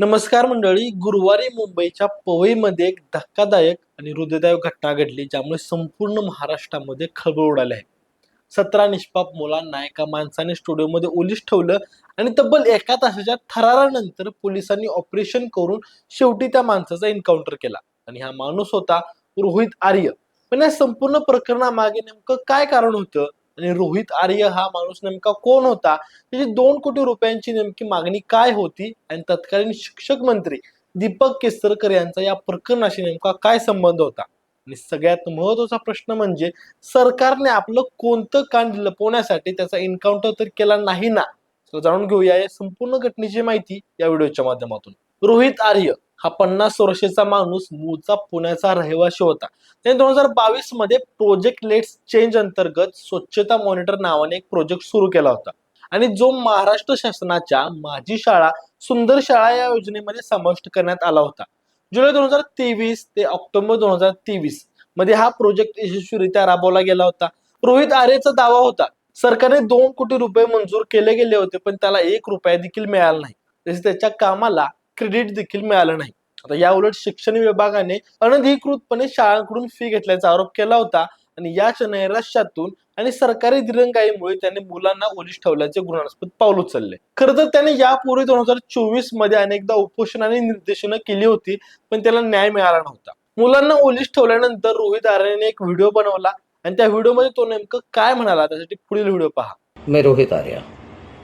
नमस्कार मंडळी गुरुवारी मुंबईच्या पवईमध्ये एक धक्कादायक आणि हृदयदायक घटना घडली ज्यामुळे संपूर्ण महाराष्ट्रामध्ये खळबळ उडाली आहे. सतरा निष्पाप मुलांना एका माणसाने स्टुडिओमध्ये ओलीस ठेवलं आणि तब्बल एका तासाच्या थरारानंतर पोलिसांनी ऑपरेशन करून शेवटी त्या माणसाचा एन्काउंटर केला. आणि हा माणूस होता रोहित आर्य. पण या संपूर्ण प्रकरणामागे नेमकं काय कारण होतं? आणि रोहित आर्य हा माणूस नेमका कोण होता? त्याची दोन कोटी रुपयांची नेमकी मागणी काय होती? आणि तत्कालीन शिक्षक मंत्री दीपक केसरकर यांचा या प्रकरणाशी नेमका काय संबंध होता? आणि सगळ्यात महत्त्वाचा प्रश्न म्हणजे सरकारने आपलं कोणतं कांड लपवण्यासाठी त्याचा एन्काउंटर तर केला नाही ना? तर जाणून घेऊया या संपूर्ण घटनेची माहिती या व्हिडिओच्या माध्यमातून. रोहित आर्य. हा पन्नास वर्षाचा माणूस मूळचा पुण्याचा रहिवासी होता. त्याने दोन हजार बावीसमध्ये प्रोजेक्ट लेट्स चेंज अंतर्गत स्वच्छता मॉनिटर नावाने एक प्रोजेक्ट सुरू केला होता. आणि जो महाराष्ट्र शासनाच्या माझी शाळा सुंदर शाळा या योजनेमध्ये समाविष्ट करण्यात आला होता. जुलै दोन हजार तेवीस ते ऑक्टोबर दोन हजार तेवीसमध्ये हा प्रोजेक्ट यशस्वीरित्या राबवला गेला होता. रोहित आर्यचा दावा होता सरकारने दोन कोटी रुपये मंजूर केले गेले होते पण त्याला एक रुपया देखील मिळाला नाही. तसेच त्याच्या कामाला क्रेडिट देखील मिळालं नाही. आता या उलट शिक्षण विभागाने अनधिकृतपणे शाळांकडून फी घेतल्याचा आरोप केला होता आणि याच नैराश्यातून आणि सरकारी दिरंगाईमुळे त्याने मुलांना ओलीस ठेवल्याचे गुणास्पद पाऊल उचलले. खरं तर त्याने यापूर्वी दोन हजार चोवीसमध्ये अनेकदा उपोषण आणि निर्देशनं केली होती पण त्याला न्याय मिळाला नव्हता. मुलांना ओलीस ठेवल्यानंतर रोहित आर्याने एक व्हिडिओ बनवला आणि त्या व्हिडिओमध्ये तो नेमकं काय म्हणाला त्यासाठी पुढील व्हिडिओ पहा. मी रोहित आर्या.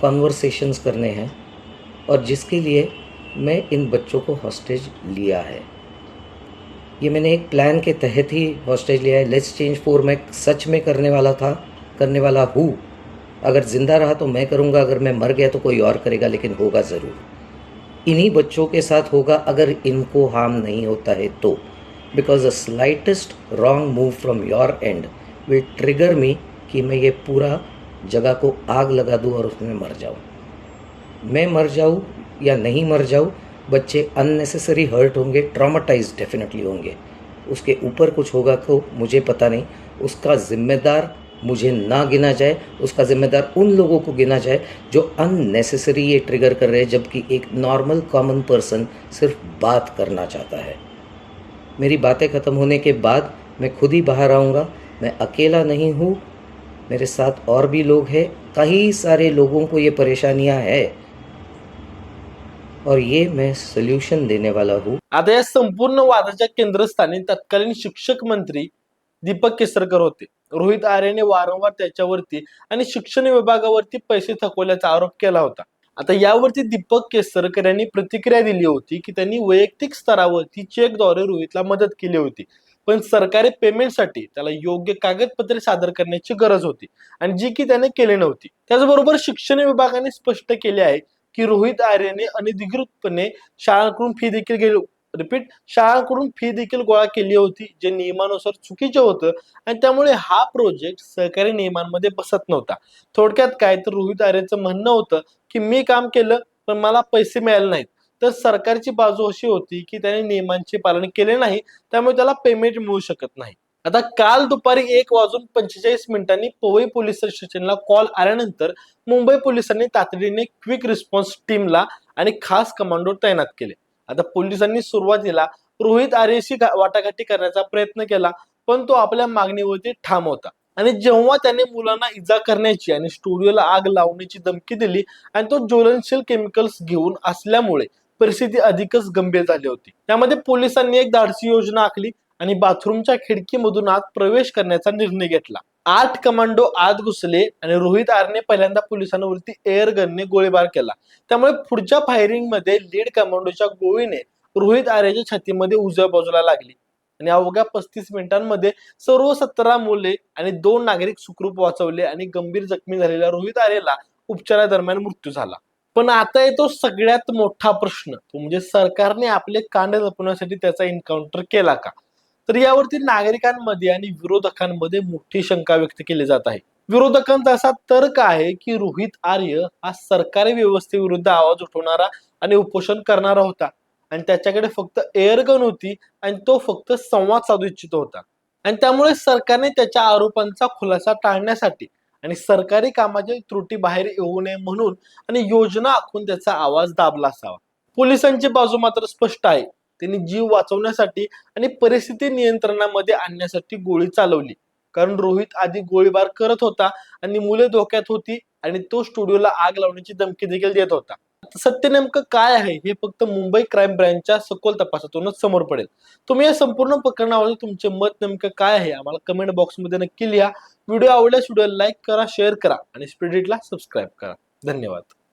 कॉन्वर्सेशंस करने हैं और जिसके लिए मैं इन बच्चों को हॉस्टेज लिया है। ये मैंने एक प्लान के तहत ही हॉस्टेज लिया है। लेट्स चेंज फोर मैं सच में करने वाला था, करने वाला हूँ। अगर ज़िंदा रहा तो मैं करूँगा, अगर मैं मर गया तो कोई और करेगा, लेकिन होगा ज़रूर। इन्हीं बच्चों के साथ होगा, अगर इनको हार्म नहीं होता है तो। Because the slightest wrong move from your end will trigger me कि मैं ये पूरा जगह को आग लगा दूँ और उसमें मर जाऊँ। मैं मर जाऊँ या नहीं मर जाऊँ, बच्चे अननेसेसरी हर्ट होंगे ट्रामाटाइज डेफिनेटली होंगे। उसके ऊपर कुछ होगा तो मुझे पता नहीं। उसका जिम्मेदार मुझे ना गिना जाए, उसका जिम्मेदार उन लोगों को गिना जाए जो अननेसेसरी ये ट्रिगर कर रहे हैं, जबकि एक नॉर्मल कॉमन पर्सन सिर्फ़ बात करना चाहता है। मेरी बातें ख़त्म होने के बाद मैं खुद ही बाहर आऊँगा, मैं अकेला नहीं हूँ मेरे साथ और भी लोग हैं। कई सारे लोगों को ये परेशानियां है। और ये मैं सोल्यूशन देने वाला हूँ। आता या संपूर्ण वादाच्या केंद्रस्थानी तत्कालीन शिक्षक मंत्री दीपक केसरकर होते. रोहित आर्याने वारंवार त्याच्यावरती आणि शिक्षण विभागावरती पैसे थकवल्याचा आरोप केला होता. आता यावरती दीपक केसरकर यांनी प्रतिक्रिया दिली होती की त्यांनी वैयक्तिक स्तरावरती चेकद्वारे रोहितला मदत केली होती. पण सरकारी पेमेंटसाठी त्याला योग्य कागदपत्रे सादर करण्याची गरज होती. आणि जी की त्याने केली नव्हती. त्याचबरोबर शिक्षण विभागाने स्पष्ट केले आहे की रोहित आर्यने अनधिकृतपणे शाळांकडून फी देखील गेली रिपीट शाळांकडून फी देखील गोळा केली होती जे नियमानुसार चुकीचं होतं आणि त्यामुळे हा प्रोजेक्ट सहकारी नियमांमध्ये बसत नव्हता. थोडक्यात काय तर रोहित आर्यचं म्हणणं होतं की मी काम केलं पण मला पैसे मिळाले नाहीत. तर सरकारची बाजू अशी होती की त्याने नियमांचे पालन केले नाही त्यामुळे त्याला पेमेंट मिळू शकत नाही. आता काल दुपारी एक वाजून पंचेचाळीस मिनिटांनी पोवई पोलीस स्टेशनला कॉल आल्यानंतर मुंबई पोलिसांनी तातडीने क्विक रिस्पॉन्स टीमला आणि खास कमांडो तैनात केले. आता पोलिसांनी सुरुवातीला रोहित आर्यशी वाटाघाटी करण्याचा प्रयत्न केला पण तो आपल्या मागणीवरती ठाम होता. आणि जेव्हा त्याने मुलांना इजा करण्याची आणि स्टुडिओला आग लावण्याची धमकी दिली आणि तो ज्वलनशील केमिकल्स घेऊन असल्यामुळे परिस्थिती अधिकच गंभीर झाली होती. त्यामध्ये पोलिसांनी एक धाडसी योजना आखली आणि बाथरूमच्या खिडकीमधून आत प्रवेश करण्याचा निर्णय घेतला. आठ कमांडो आत घुसले आणि रोहित आरने पहिल्यांदा पोलिसांवरती एअर गनने गोळीबार केला. त्यामुळे पुढच्या फायरिंगमध्ये लीड कमांडोच्या गोळीने रोहित आर्याच्या छातीमध्ये उजव्या बाजूला लागली. आणि अवघ्या पस्तीस मिनिटांमध्ये सर्व सतरा मुले आणि दोन नागरिक सुखरूप वाचवले आणि गंभीर जखमी झालेल्या रोहित आर्याला उपचारादरम्यान मृत्यू झाला. पण आता येतो सगळ्यात मोठा प्रश्न. तो म्हणजे सरकारने आपले कांडे जपण्यासाठी त्याचा एन्काउंटर केला का? तर यावरती नागरिकांमध्ये आणि विरोधकांमध्ये मोठी शंका व्यक्त केली जात आहे. विरोधकांचा असा तर्क आहे की रोहित आर्य हा सरकारी व्यवस्थेविरुद्ध आवाज उठवणारा आणि उपोषण करणारा होता. आणि त्याच्याकडे फक्त एअरगन होती आणि तो फक्त संवाद साधू इच्छित होता. आणि त्यामुळे सरकारने त्याच्या आरोपांचा खुलासा टाळण्यासाठी आणि सरकारी कामाच्या त्रुटी बाहेर येऊ नये म्हणून आणि योजना आखून त्याचा आवाज दाबला असावा. पोलिसांची बाजू मात्र स्पष्ट आहे. त्यांनी जीव वाचवण्यासाठी आणि परिस्थिती नियंत्रणामध्ये आणण्यासाठी गोळी चालवली. कारण रोहित आधी गोळीबार करत होता आणि मुले धोक्यात होती आणि तो स्टुडिओला आग लावण्याची धमकी देखील देत होता. सत्य नेमकं काय आहे हे फक्त मुंबई क्राईम ब्रँचच्या सखोल तपासातूनच समोर पडेल. तुम्ही या संपूर्ण प्रकरणावर तुमचे मत नेमकं काय आहे आम्हाला कमेंट बॉक्समध्ये नक्की लिहा. व्हिडिओ आवडल्यास व्हिडिओ लाईक करा शेअर करा आणि स्पिरिटला सबस्क्राईब करा. धन्यवाद.